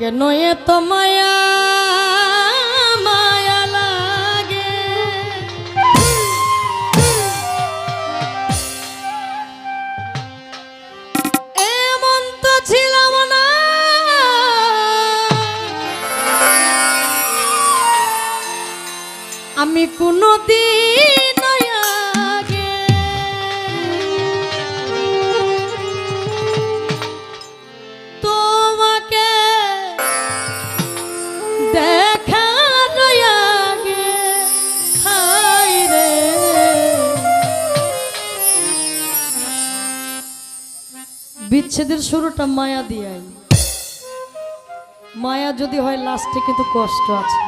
কেন এত মায়া? মায়া লাগে। এমন তো ছিলাম না। আমি কোনো দিন বিচ্ছেদের শুরুটা মায়া দিয়াই। মায়া যদি হয়, লাস্টে কিন্তু কষ্ট আছে।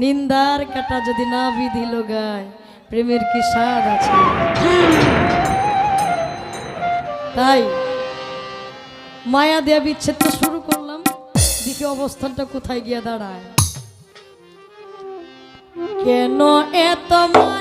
নিন্দার কাটা যদি না বিধিল গায় প্রেমের কি স্বাদ আছে? তাই মায়া দেয়া বিচ্ছেদ তো শুরু করলাম। দেখি অবস্থানটা কোথায় গিয়ে দাঁড়ায়। কেন এত মায়া